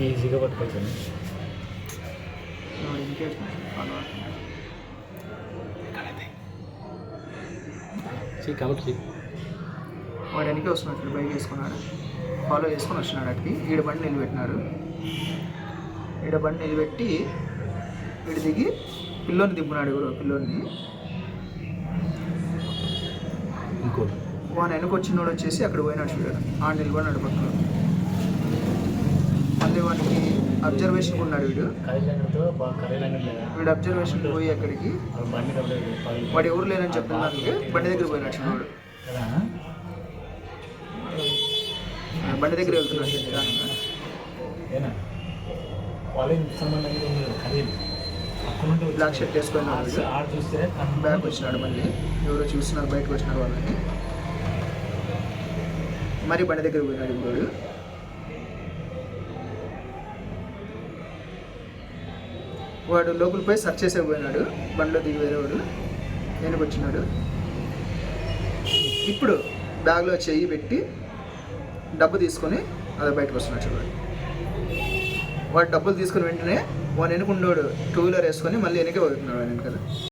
ఈజీగా పట్టుకోవచ్చు వాడు కాబట్టి వాడు వెనకే వస్తున్నాడు బైక్ వేసుకున్నాడు. ఫాలో చేసుకొని వచ్చినాడు అటుకి. ఈడ బండి నిలబెట్టినాడు. ఈడ బండి నిలబెట్టి ఈడ దిగి పిల్లోని దింపున్నాడు ఎవరో పిల్లోని ఇంకో వాని వెనక వచ్చినోడు వచ్చేసి అక్కడ పోయినాడు చూడాడు ఆ నిలబడినాడు పక్కన మళ్ళీ వానికి అబ్జర్వేషన్ ఉన్నాడు వీడు. వీడు అబ్జర్వేషన్ పోయి అక్కడికి వాడు ఎవరు లేరని చెప్తున్నానికి బండి దగ్గర పోయినాడు చిన్నవాడు బండి దగ్గర వెళ్తున్నాడు బ్లాక్ షర్ట్ వేసుకున్నాడు బ్యాక్ వచ్చినాడు మళ్ళీ. ఎవరో చూస్తున్నారు బయటకు వచ్చినారు వాళ్ళని. మరి బండి దగ్గర పోయినాడు ఇప్పుడు వాడు లోపలికి పోయి సర్చ్ చేసే పోయినాడు. బండిలో దిగి వేరేవాడు. వెనక వచ్చినాడు. ఇప్పుడు బ్యాగ్లో చెయ్యి పెట్టి డబ్బు తీసుకొని అదే బయటకు వస్తున్నాడు చూడండి వాడు డబ్బులు తీసుకుని వెంటనే వాడు వెనుకుండోడు టూ వీలర్ వేసుకొని మళ్ళీ వెనకే పోతున్నాడు వాడు వెనకాల.